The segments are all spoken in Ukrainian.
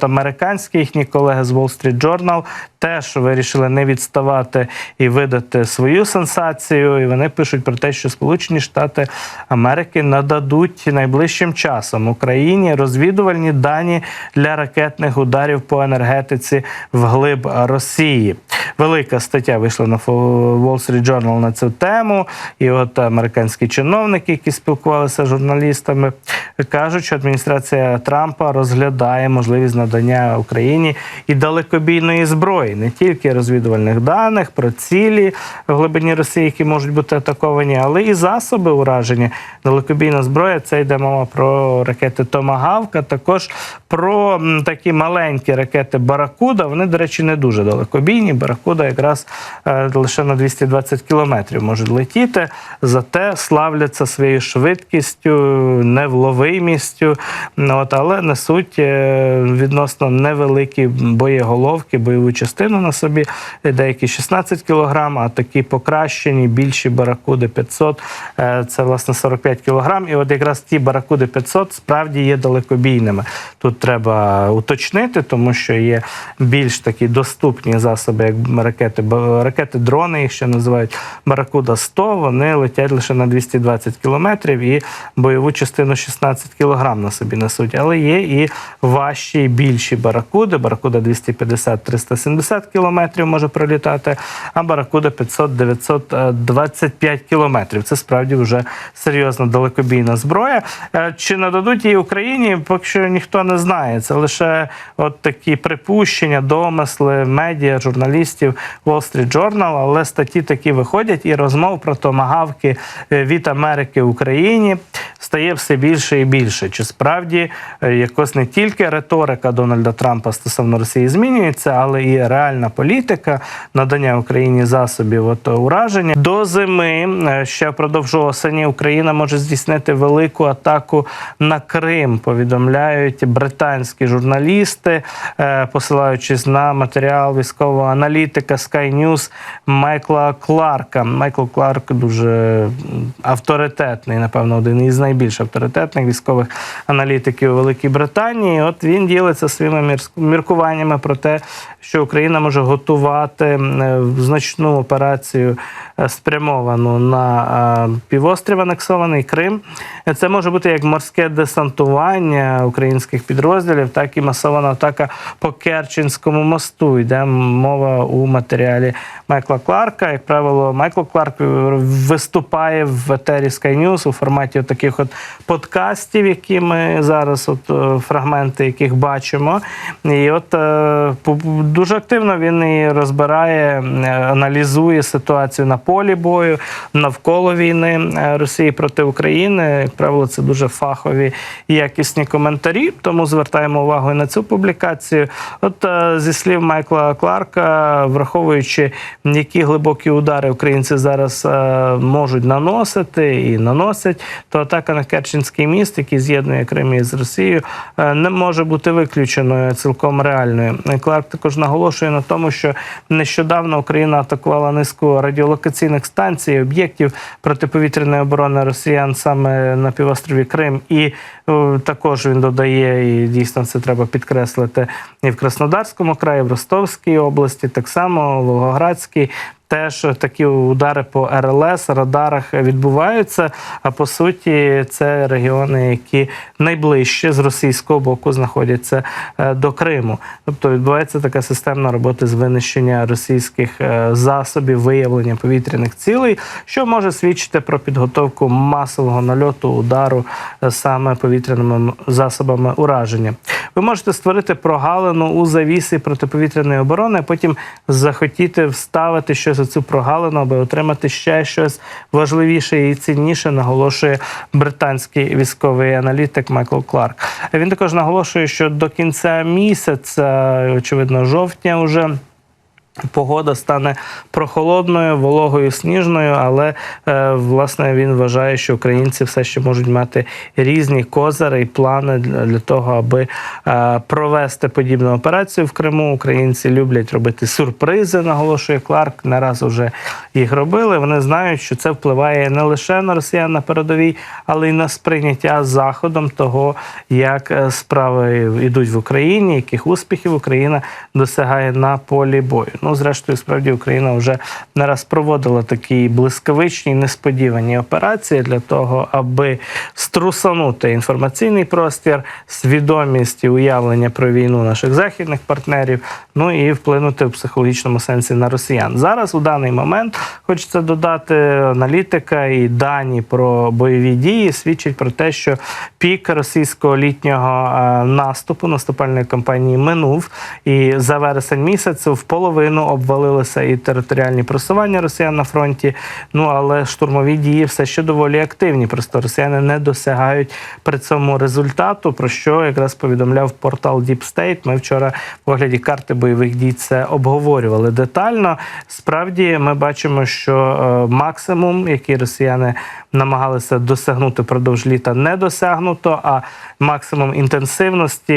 Американські їхні колеги з Wall Street Journal теж вирішили не відставати і видати свою сенсацію. І вони пишуть про те, що Сполучені Штати Америки нададуть найближчим часом Україні розвідувальні дані для ракетних ударів по енергетиці вглиб Росії. Велика стаття вийшла на Wall Street Journal на цю тему. І от американські чиновники, які спілкувалися з журналістами, кажуть, що адміністрація Трампа розглядає можливість надання Україні і далекобійної зброї, не тільки розвідувальних даних про цілі в глибині Росії, які можуть бути атаковані, але і засоби ураження. Далекобійна зброя це йде мова про ракети Томагавка, також про такі маленькі ракети Баракуда. Вони, до речі, не дуже далекобійні. Баракуда якраз е, лише на 220 кілометрів можуть летіти, зате славляться своєю швидкістю, невловимістю. От, але несуть е, відносно невеликі боєголовки, бойову частину на собі, деякі 16 кілограм, а такі покращені, більші баракуди 500, е, це власне 45 кілограм. І от якраз ті баракуди 500 справді є далекобійними. Тут треба уточнити, тому що є більш такі доступні засоби, як ракети, ракети дрони, їх ще називають Баракуда 100, вони летять лише на 220 кілометрів і бойову частину 16 кілограм на собі несуть. Але є і важчі, більші баракуди. Баракуда 250-370 кілометрів може пролітати, а баракуда 500-925 кілометрів. Це справді вже серйозна далекобійна зброя. Е, Чи нададуть її Україні? Поки що ніхто не знає. Це лише от такі припущення, домисли медіа, журналістів Wall Street Journal, але статті такі виходять, і розмов про томагавки е, від Америки в Україні стає все більше і більше. Чи справді е, якось не тільки риторика Дональда Трампа стосовно Росії змінюється, але і реальна політика надання Україні засобів от, ураження до зими е, ще впродовж осені Україна може здійснити велику атаку на Крим. Повідомляють британські журналісти, е, посилаючись на матеріал військового аналітика Sky News Майкла Кларка. Майкл Кларк дуже авторитетний, напевно, один із найбільш авторитетних військових аналітиків у Великій Британії. От він ділиться своїми мірс- міркуваннями про те, що Україна може готувати е, значну операцію е, спрямовану на е, півострів анексований Крим. Е, Це може бути як морське десантування українських підрозділів, так і масована атака по Керченському мосту. Йде мова у матеріалі Майкла Кларка. Як правило, Майкл Кларк виступає в етері Sky News у форматі таких от подкастів, які ми зараз, от е, фрагменти яких бачимо. І от е, дуже активно він і розбирає, е, аналізує ситуацію на полі бою, навколо війни е, Росії проти України. Правило, це дуже фахові і якісні коментарі. Тому звертаємо увагу і на цю публікацію. От е, зі слів Майкла Кларка, враховуючи, які глибокі удари українці зараз е, можуть наносити і наносять, то атака на Керченський міст, який з'єднує Крим із Росією, е, не може бути виключеною цілком реальною. Кларк також наголошує на тому, що нещодавно Україна атакувала низку радіолокаційних станцій, об'єктів протиповітряної оборони росіян саме на півострові Крим. І е, також він додає, і дійсно це треба підкреслити, і в Краснодарському краї, в Ростовській області, так само Волгоградській. Теж такі удари по РЛС, радарах відбуваються. А по суті, це регіони, які найближче з російського боку знаходяться е, до Криму. Тобто відбувається така системна робота з винищення російських е, засобів виявлення повітряних цілей, що може свідчити про підготовку масового нальоту удару е, саме повітряними засобами ураження. Ви можете створити прогалину у завісі протиповітряної оборони, а потім захотіти вставити щось у цю прогалину, аби отримати ще щось важливіше і цінніше, наголошує британський військовий аналітик Майкл Кларк. Він також наголошує, що до кінця місяця, очевидно, жовтня, уже Погода стане прохолодною, вологою, сніжною, але е, власне він вважає, що українці все ще можуть мати різні козири і плани для, того, аби е, провести подібну операцію в Криму. Українці люблять робити сюрпризи, наголошує Кларк. Не раз вже їх робили. Вони знають, що це впливає не лише на росіян на передовій, але й на сприйняття заходом того, як е, справи йдуть в Україні, яких успіхів Україна досягає на полі бою. Ну, зрештою, справді Україна вже не раз проводила такі блискавичні, несподівані операції для того, аби струсанути інформаційний простір, свідомість і уявлення про війну наших західних партнерів, ну і вплинути в психологічному сенсі на росіян. Зараз у даний момент хочеться додати аналітика і дані про бойові дії свідчать про те, що пік російського літнього е, наступу наступальної кампанії минув, і за вересень місяць в половину обвалилися і територіальні просування росіян на фронті. Ну але штурмові дії все ще доволі активні. Просто росіяни не досягають при цьому результату. Про що якраз повідомляв портал Deep State. Ми вчора в огляді карти бойових дій це обговорювали детально. Справді, ми бачимо, що е, максимум, який росіяни намагалися досягнути продовж літа, не досягнуто. А максимум інтенсивності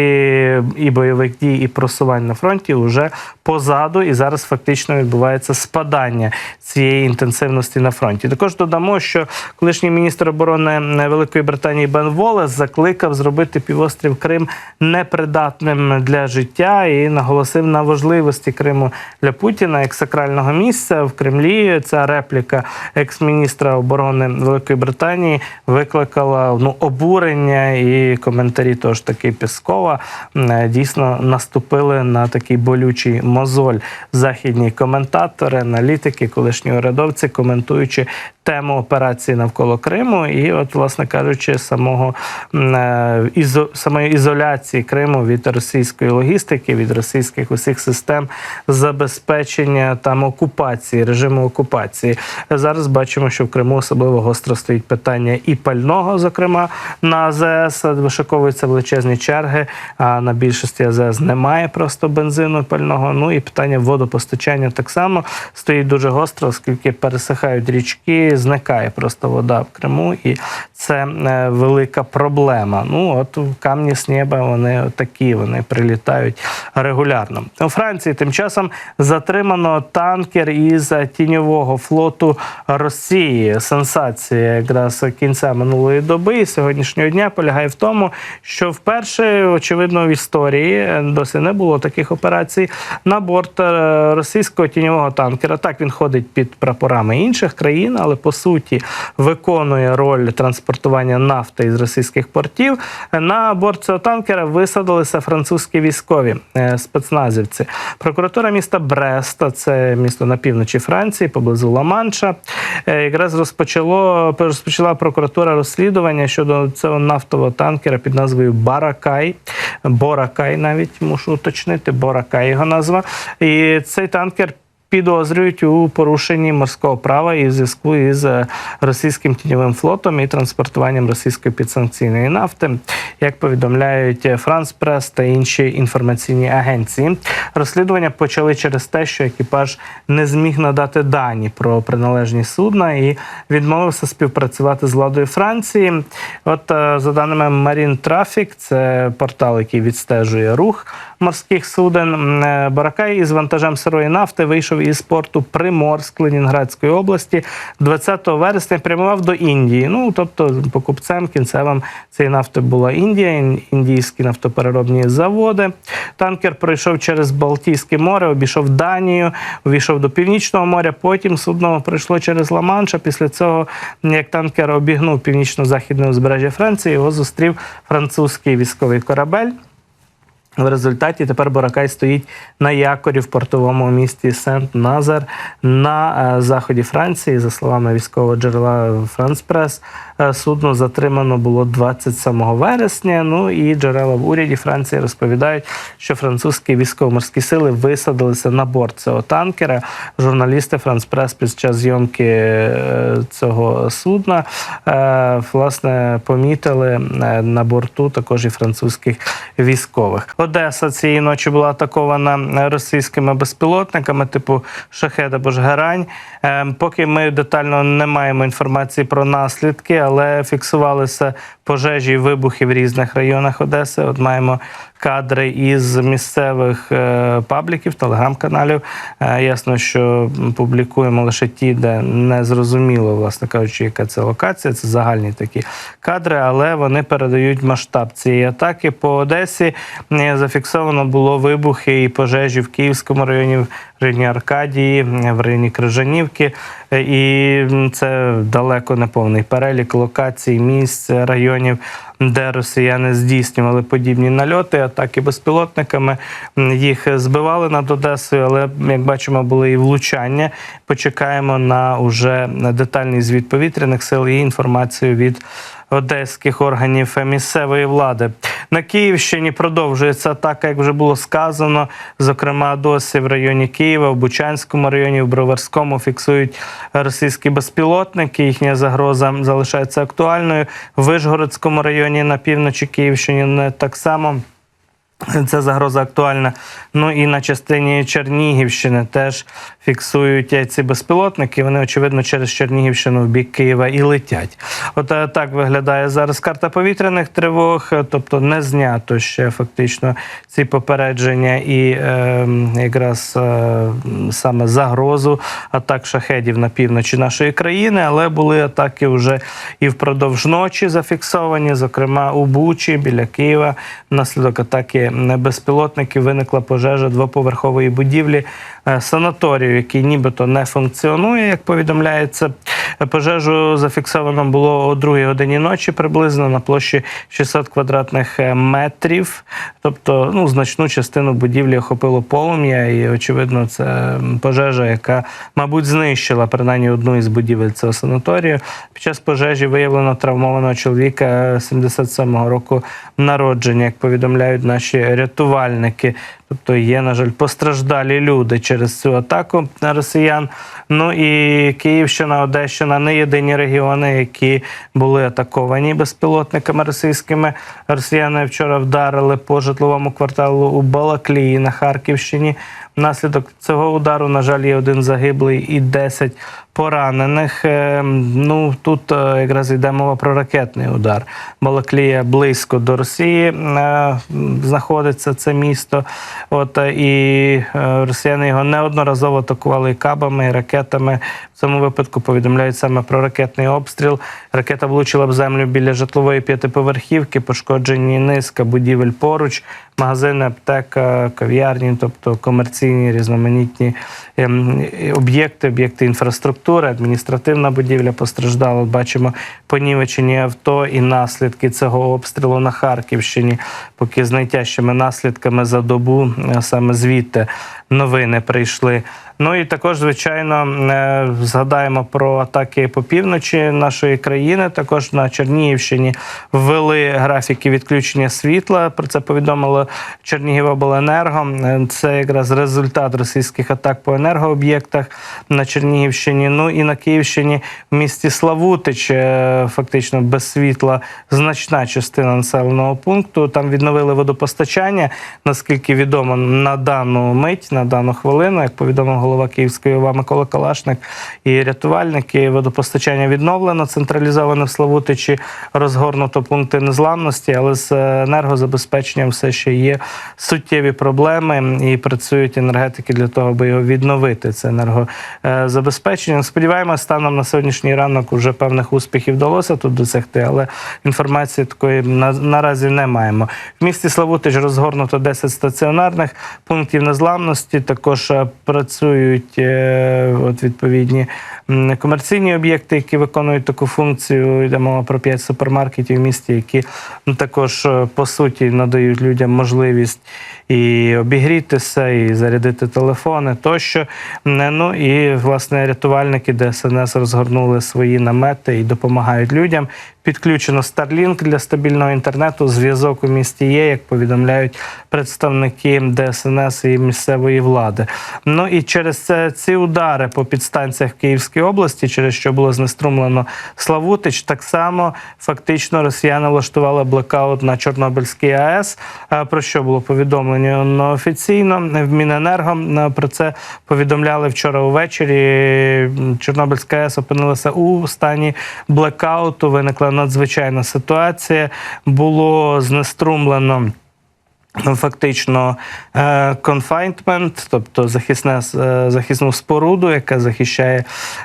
і бойових дій, і просувань на фронті вже позаду, і зараз фактично відбувається спадання цієї інтенсивності на фронті. Також додамо, що колишній міністр оборони Великої Британії Бен Волес закликав зробити півострів Крим непридатним для життя і наголосив на важливості Криму для Путіна як сакрального місця в Кремлі. Ця репліка екс-міністра оборони Великої Британії викликала ну обурення і коментарі того ж таки Піскова е, дійсно наступили на такий болючий мозоль. Західні коментатори, аналітики, колишні урядовці, коментуючи тему операції навколо Криму, і, от, власне кажучи, самого е, ізо, самої ізоляції Криму від російської логістики, від російських усіх систем забезпечення там окупації, режиму окупації. Зараз бачимо, що в Криму особливо гостро стоїть питання і пального, зокрема на АЗС вишиковуються величезні черги. А на більшості АЗС немає просто бензину пального. Ну і питання водопостачання так само стоїть дуже гостро, оскільки пересихають річки, зникає просто вода в Криму, і це е, велика проблема. Ну от камні з неба вони такі, вони прилітають регулярно. У Франції тим часом затримано танкер із тіньового флоту Росії. Сенсація якраз кінця минулої доби і сьогоднішнього дня полягає в тому, що вперше, очевидно, в історії досі не було таких операцій на борт е, російського тіньового танкера. Так він ходить під прапорами інших країн, але по суті виконує роль транспортування нафти із російських портів. На борт цього танкера висадилися французькі військові е, спецназівці. Прокуратура міста Бреста, це місто на півночі Франції, поблизу Ла-Манша, е, якраз розпочало розпочала прокуратура розслідування щодо цього нафтового танкера під назвою Баракай. Боракай, навіть мушу уточнити, Боракай його назва. І цей танкер. Підозрюють у порушенні морського права і в зв'язку із е, російським тіньовим флотом і транспортуванням російської підсанкційної нафти, як повідомляють Франс Прес та інші інформаційні агенції. Розслідування почали через те, що екіпаж не зміг надати дані про приналежність судна і відмовився співпрацювати з владою Франції. От е, за даними Marine Traffic, це портал, який відстежує рух морських суден. е, Баракай із вантажем сирої нафти вийшов із порту Приморськ Ленінградської області 20 вересня. Прямував до Індії. Ну тобто, покупцем кінцевим цієї нафти була Індія, індійські нафтопереробні заводи. Танкер пройшов через Балтійське море, обійшов Данію, увійшов до Північного моря. Потім судно пройшло через Ла-Манш. А Після цього, як танкер обігнув північно-західне узбережжя Франції, його зустрів французький військовий корабель. В результаті тепер Боракай стоїть на якорі в портовому місті Сент-Назар на е, заході Франції. За словами військового джерела Франспрес. Прес, судно затримано було 27 вересня. Ну і джерела в уряді Франції розповідають, що французькі військово-морські сили висадилися на борт цього танкера. Журналісти Франс Прес під час зйомки е, цього судна е, власне помітили е, на борту також і французьких військових. Одеса цієї ночі була атакована російськими безпілотниками, типу Шахет або ж Герань. Е, Поки ми детально не маємо інформації про наслідки, але фіксувалися пожежі і вибухи в різних районах Одеси. От маємо кадри із місцевих е, пабліків, телеграм-каналів. Е, Ясно, що публікуємо лише ті, де не зрозуміло, власне кажучи, яка це локація. Це загальні такі кадри, але вони передають масштаб цієї атаки. По Одесі е, зафіксовано було вибухи і пожежі в Київському районі, в районі Аркадії, в районі Крижанівки. І це далеко не повний перелік локацій, місць, районів, де росіяни здійснювали подібні нальоти, атаки безпілотниками. Їх збивали над Одесою, але як бачимо, були і влучання. Почекаємо на уже детальний звіт повітряних сил і інформацію від. Одеських органів місцевої влади на Київщині продовжується атака, як вже було сказано. Зокрема, досі в районі Києва, в Бучанському районі, в Броварському фіксують російські безпілотники. Їхня загроза залишається актуальною. В Вишгородському районі на півночі Київщини не так само. Ця загроза актуальна. Ну і на частині Чернігівщини теж фіксують ці безпілотники. Вони, очевидно, через Чернігівщину в бік Києва і летять. От е, так виглядає зараз карта повітряних тривог, тобто не знято ще фактично ці попередження і е, якраз е, саме загрозу атак шахедів на півночі нашої країни, але були атаки вже і впродовж ночі зафіксовані, зокрема у Бучі біля Києва. Внаслідок атаки безпілотників виникла пожежа двоповерхової будівлі. е, санаторію, який нібито не функціонує, як повідомляється. Пожежу зафіксовано було о другій годині ночі, приблизно на площі 600 квадратних е, метрів. Тобто, ну, значну частину будівлі охопило полум'я, і очевидно, це пожежа, яка, мабуть, знищила принаймні одну із будівель цього санаторію. Під час пожежі виявлено травмованого чоловіка 77-го року народження, як повідомляють наші рятувальники. Тобто є, на жаль, постраждалі люди через цю атаку на росіян. Ну і Київщина, Одещина не єдині регіони, які були атаковані безпілотниками російськими. Росіяни вчора вдарили по житловому кварталу у Балаклії на Харківщині. Внаслідок цього удару, на жаль, є один загиблий і 10 поранених. Е, Ну тут е, якраз йде мова про ракетний удар. Балаклія близько до Росії е, знаходиться це місто. От і росіяни його неодноразово атакували кабами, і ракетами. В цьому випадку повідомляють саме про ракетний обстріл. Ракета влучила в землю біля житлової п'ятиповерхівки, пошкоджені низка будівель поруч, магазини, аптека, кав'ярні, тобто комерційні різноманітні ем, об'єкти, об'єкти інфраструктури, адміністративна будівля постраждала. Бачимо понівечені авто і наслідки цього обстрілу на Харківщині, поки з найтяжчими наслідками за добу е, саме звідти новини прийшли. Ну і також, звичайно, е, згадаємо про атаки по півночі нашої країни. Також на Чернігівщині ввели графіки відключення світла. Про це повідомило Чернігівобленерго. Е, Це якраз результат російських атак по енергооб'єктах на Чернігівщині. Ну і на Київщині в місті Славутич е, фактично без світла значна частина населеного пункту. Там відновили водопостачання, наскільки відомо на дану мить, на дану хвилину, як повідомив голова Київської ОВА Микола Калашник і рятувальники. Водопостачання відновлено, централізоване в Славутичі, розгорнуто пункти незламності, але з енергозабезпеченням все ще є суттєві проблеми і працюють енергетики для того, аби його відновити. Це енергозабезпечення. Сподіваємося, станом на сьогоднішній ранок уже певних успіхів вдалося тут досягти, але інформації такої на, наразі не маємо. В місті Славутич розгорнуто 10 стаціонарних пунктів незламності. Також е, працюють е, от відповідні комерційні об'єкти, які виконують таку функцію. Йде мова про 5 супермаркетів в місті, які ну, також е, по суті надають людям можливість і обігрітися, і зарядити телефони тощо. Ну і власне рятувальники ДСНС розгорнули свої намети і допомагають людям. Підключено Starlink для стабільного інтернету. Зв'язок у місті є, як повідомляють представники ДСНС і місцевої влади. Ну і через ці удари по підстанціях в Київській області, через що було знеструмлено Славутич, так само фактично росіяни влаштували блекаут на Чорнобильській АЕС. Про що було повідомлено офіційно в Міненерго. Е, Про це повідомляли вчора увечері. Чорнобильська АЕС опинилася у стані блекауту. Виникла надзвичайна ситуація. Було знеструмлено. Ну, Фактично конфайнтмент, тобто захисне, е, захисну споруду, яка захищає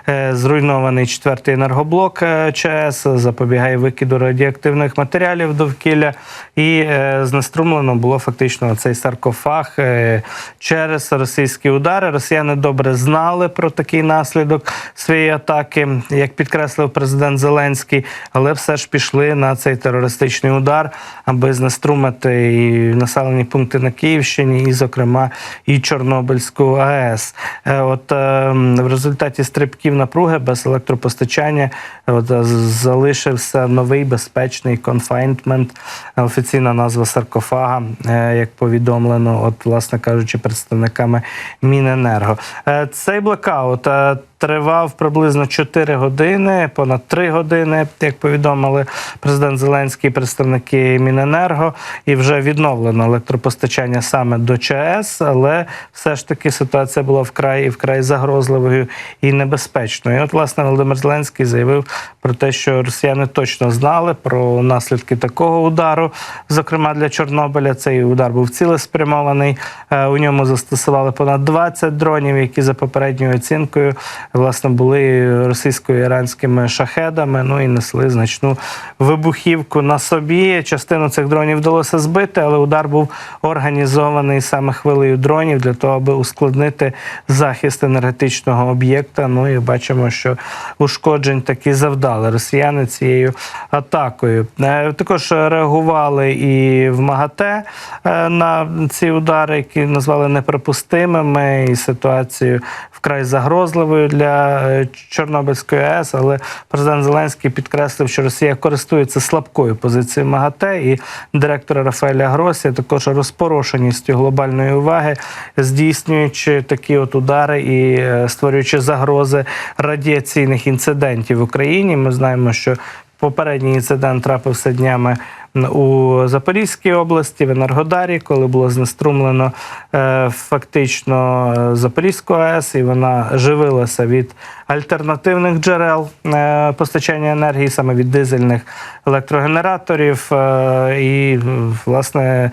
е, зруйнований четвертий енергоблок е, ЧАЕС, запобігає викиду радіоактивних матеріалів довкілля, і знеструмлено було фактично цей саркофаг через російські удари. Росіяни добре знали про такий наслідок своєї атаки, як підкреслив президент Зеленський, але все ж пішли на цей терористичний удар, аби знеструмити і населені пункти на Київщині, і, зокрема, і Чорнобильську АЕС. Е, От е, в результаті стрибків напруги без електропостачання от, е, залишився новий безпечний конфайнтмент, офіційна назва саркофага, е, як повідомлено, от, власне кажучи, представниками Міненерго. Цей блокаут тривав приблизно 4 години, понад 3 години, як повідомили президент Зеленський, представники Міненерго, і вже відновлено електропостачання саме до ЧАЕС, але все ж таки ситуація була вкрай і вкрай загрозливою і небезпечною. І от, власне, Володимир Зеленський заявив про те, що росіяни точно знали про наслідки такого удару. Зокрема, для Чорнобиля цей удар був цілеспрямований. Е, У ньому застосували понад 20 дронів, які за попередньою оцінкою власне були російсько-іранськими шахедами. Ну і несли значну вибухівку на собі. Частину цих дронів вдалося збити, але удар був організований саме хвилею дронів для того, аби ускладнити захист енергетичного об'єкта. Ну і бачимо, що ушкоджень таки завдали росіяни цією атакою. Е, Також реагували і в МАГАТЕ е, на ці удари, які назвали неприпустимими, і ситуацію вкрай загрозливою для е, Чорнобильської АЕС. Але президент Зеленський підкреслив, що Росія користується слабкою позицією МАГАТЕ, і директора Рафаеля Гросі також розпорошеністю глобальної уваги, здійснюючи такі от удари і е, створюючи загрози радіаційних інцидентів в Україні. Ми знаємо, що Попередній інцидент трапився днями у Запорізькій області, в Енергодарі, коли було знеструмлено е, фактично е, Запорізьку АЕС, і вона живилася від альтернативних джерел е, постачання енергії, саме від дизельних електрогенераторів. Е, і, власне,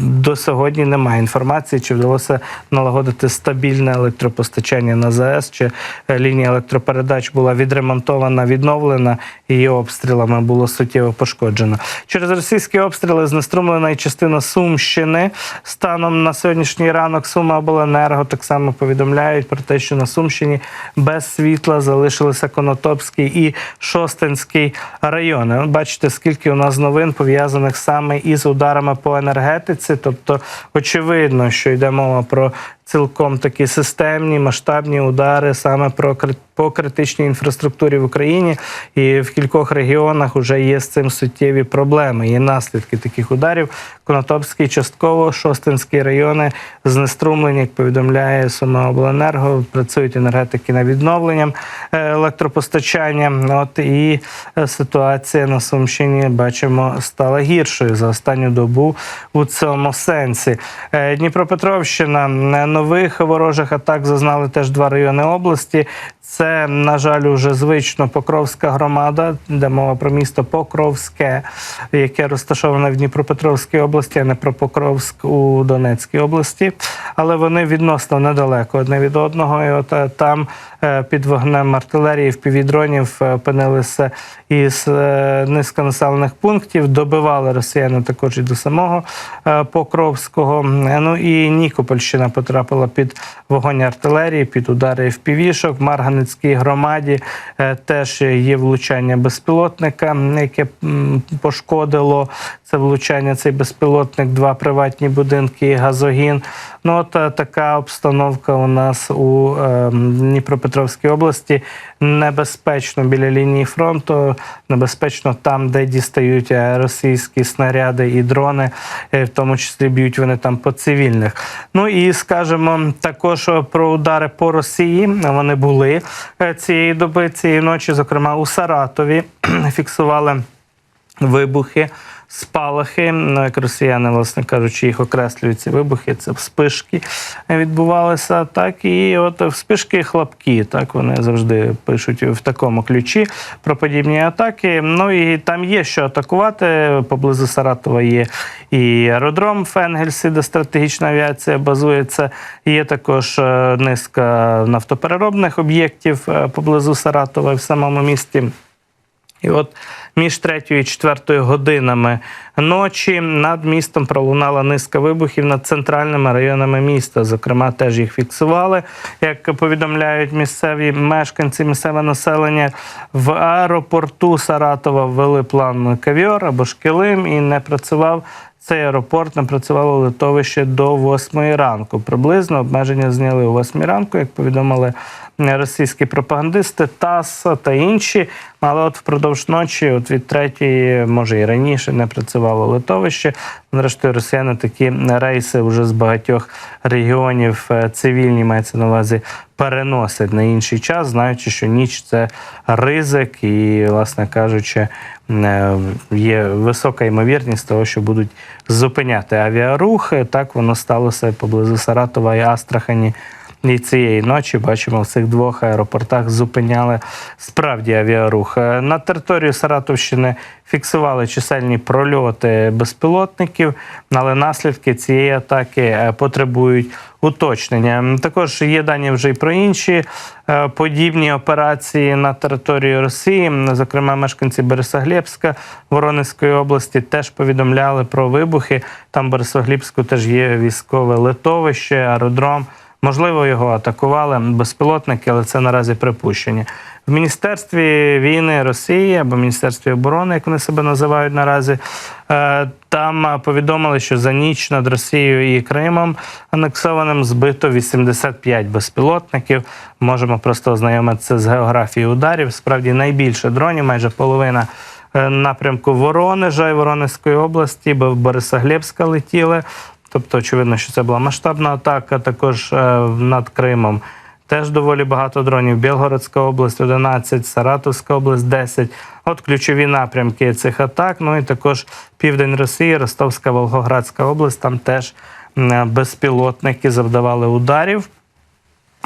до сьогодні немає інформації, чи вдалося налагодити стабільне електропостачання на ЗАЕС, чи е, лінія електропередач була відремонтована, відновлена, її обстрілами було суттєво пошкоджено. Через російські обстріли знеструмлена і частина Сумщини. Станом на сьогоднішній ранок Сума обленерго так само повідомляють про те, що на Сумщині без світла залишилися Конотопський і Шостинський райони. Бачите, скільки у нас новин пов'язаних саме із ударами по енергетиці. Тобто, очевидно, що йде мова про цілком такі системні масштабні удари саме про по критичній інфраструктурі в Україні, і в кількох регіонах вже є з цим суттєві проблеми. Є наслідки таких ударів. Конотопський, частково, Шостинський райони знеструмлені, як повідомляє Сумаобленерго, працюють енергетики на відновлення е, електропостачання. От і е, ситуація на Сумщині бачимо стала гіршою за останню добу у цьому сенсі. Е, Дніпропетровщина е, нових ворожих атак зазнали теж два райони області. Це, на жаль, уже звично Покровська громада, де мова про місто Покровське, яке розташоване в Дніпропетровській області, а не про Покровськ у Донецькій області. Але вони відносно недалеко одне від одного. І от е, там під вогнем артилерії в півдронів опинилися із е, низка населених пунктів. Добивали росіяни також і до самого е, Покровського. Е, Ну і Нікопольщина потрапила під вогонь артилерії, під удари впівішок. В Марганецькій громаді е, теж є влучання безпілотника, яке пошкодило Це влучання цей безпілотник, два приватні будинки газогін. Ну от е, така обстановка у нас у е, Дніпропетровській області. Небезпечно біля лінії фронту, небезпечно там, де дістають е, російські снаряди і дрони, е, в тому числі б'ють вони там по цивільних. Ну і скажемо також про удари по Росії. Вони були цієї доби, цієї ночі, зокрема у Саратові, фіксували вибухи, спалахи. Ну, Як росіяни, власне кажучи, їх окреслюють ці вибухи. Це вспишки відбувалися. Так і от вспишки хлопки. Так вони завжди пишуть в такому ключі про подібні атаки. Ну і там є що атакувати. Поблизу Саратова є і аеродром Фенгельсі, де стратегічна авіація базується. Є також е, низка нафтопереробних об'єктів е, поблизу Саратова в самому місті. І от між третьою і четвертою годинами ночі над містом пролунала низка вибухів над центральними районами міста. Зокрема, теж їх фіксували. Як повідомляють місцеві мешканці, місцеве населення в аеропорту Саратова ввели план кавіор або шкілим і не працював. Цей аеропорт не працювало литовище до 8 ранку. Приблизно обмеження зняли о 8 ранку, як повідомили російські пропагандисти, ТАСС та інші. Але от впродовж ночі, от від третьої, може і раніше, не працювало литовище. Зрештою, росіяни такі рейси вже з багатьох регіонів е, цивільні мається на увазі переносять на інший час, знаючи, що ніч це ризик, і, власне кажучи, е, є висока ймовірність того, що будуть зупиняти авіарух. Так воно сталося поблизу Саратова і Астрахані. І цієї ночі бачимо в цих двох аеропортах зупиняли справді авіарух. Е, На територію Саратовщини фіксували чисельні прольоти безпілотників, але наслідки цієї атаки е, потребують уточнення. Також є дані вже й про інші е, подібні операції на території Росії. Зокрема, мешканці Борисоглєбська Воронезької області теж повідомляли про вибухи. Там в теж є військове литовище, аеродром. Можливо, його атакували безпілотники, але це наразі припущення. В Міністерстві війни Росії або Міністерстві оборони, як вони себе називають наразі, е, там повідомили, що за ніч над Росією і Кримом анексованим збито 85 безпілотників. Можемо просто ознайомитися з географією ударів. Справді найбільше дронів, майже половина. е, Напрямку Воронежа і Воронезької області, бо в Борисоглєбська летіли. Тобто, очевидно, що це була масштабна атака. Також е, над Кримом теж доволі багато дронів. Білгородська область 11, Саратовська область 10. От ключові напрямки цих атак. Ну і також південь Росії, Ростовська, Волгоградська область. Там теж безпілотники завдавали ударів.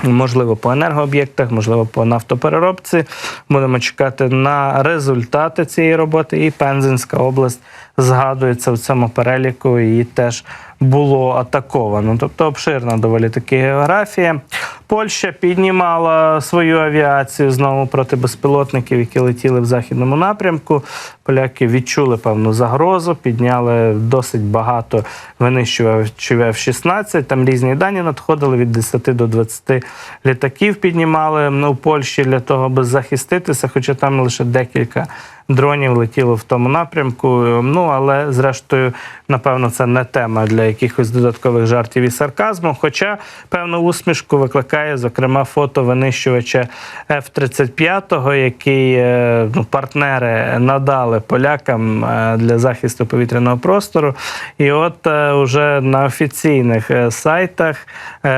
Можливо, по енергооб'єктах, можливо, по нафтопереробці. Будемо чекати на результати цієї роботи. І Пензенська область згадується в цьому переліку. Її теж було атаковано. Тобто обширна доволі таки географія. Польща піднімала свою авіацію знову проти безпілотників, які летіли в західному напрямку. Поляки відчули певну загрозу, підняли досить багато винищувачів F-16. Там різні дані надходили від 10 до 20 літаків. Піднімали ну, в Польщі для того, аби захиститися, хоча там лише декілька дронів летіло в тому напрямку. Ну але зрештою, напевно, це не тема для якихось додаткових жартів і сарказму. Хоча певну усмішку викликає, зокрема, фото винищувача F-35, який е, ну, партнери надали полякам е, для захисту повітряного простору. І от е, уже на офіційних сайтах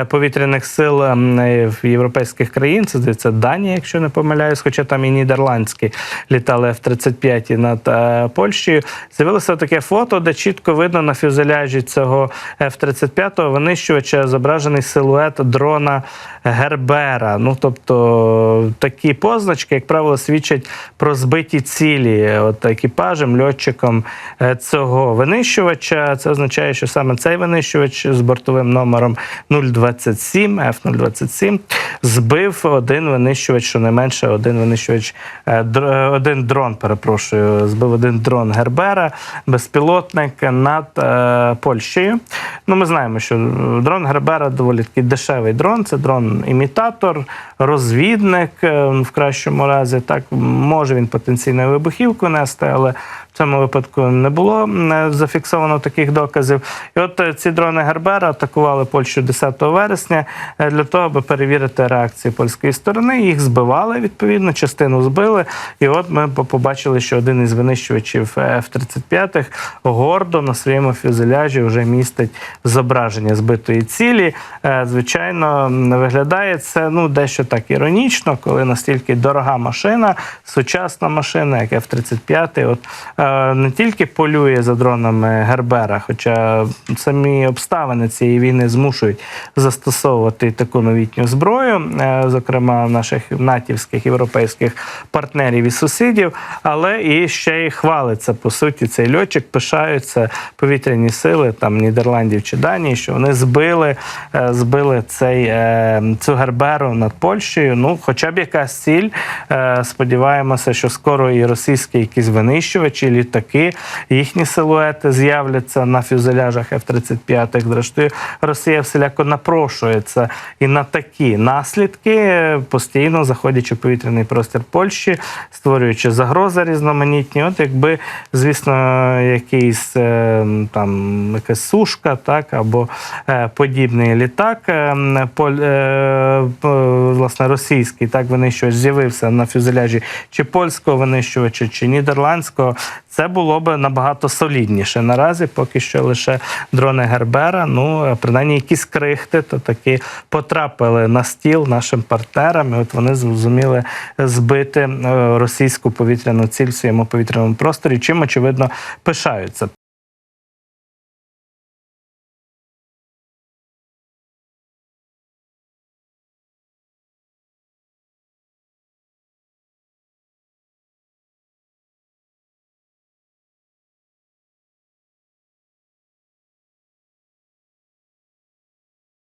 повітряних сил європейських країн, це здається Данія, якщо не помиляюсь, хоча там і нідерландські літали F-35 над е, Польщею. З'явилося таке фото, де чітко видно на фюзеляжі цього F-35 винищувача зображений силует дрона Гербера. Ну тобто такі позначки, як правило, свідчать про збиті цілі от екіпажем, льотчиком е, цього винищувача. Це означає, що саме цей винищувач з бортовим номером 027, F-027, збив один винищувач, щонайменше один винищувач, е, др- е, один дрон, перепрошую, збив один дрон Гербера, безпілотник над е, Польщею. Ну, ми знаємо, що дрон Гербера доволі такий дешевий дрон. Це дрон-імітатор, розвідник е, в кращому разі. Так може він потенційно вибухівку нести, але В цьому випадку не було зафіксовано таких доказів. І от е, ці дрони Гербера атакували Польщу 10 вересня е, для того, аби перевірити реакції польської сторони. Їх збивали відповідно, частину збили. І от ми побачили, що один із винищувачів е, F-35 гордо на своєму фюзеляжі вже містить зображення збитої цілі. Е, Звичайно, виглядає це ну дещо так іронічно, коли настільки дорога машина, сучасна машина, як F-35, от е, не тільки полює за дронами Гербера, хоча самі обставини цієї війни змушують застосовувати таку новітню зброю, е, зокрема наших натівських європейських партнерів і сусідів, але і ще й хвалиться по суті цей льотчик, пишаються повітряні сили там Нідерландів чи Данії, що вони збили, е, збили цей е, цю герберу над Польщею. Ну, хоча б якась ціль. Е, Сподіваємося, що скоро і російські якісь винищувачі, літаки, їхні силуети з'являться на фюзеляжах F-35. Зрештою, Росія всіляко напрошується і на такі наслідки, постійно заходячи в повітряний простір Польщі, створюючи загрози різноманітні. От якби, звісно, якийсь е, там якась сушка, так або е, подібний літак, е, поль- власне російський, так винищувач з'явився на фюзеляжі чи польського винищувача, чи нідерландського. Це було б набагато солідніше. Наразі поки що лише дрони Гербера. Ну е, принаймні якісь крихти, то таки потрапили на стіл нашим партнерам. І от вони зрозуміли збити е, російську повітряну ціль в своєму повітряному просторі, чим очевидно пишаються.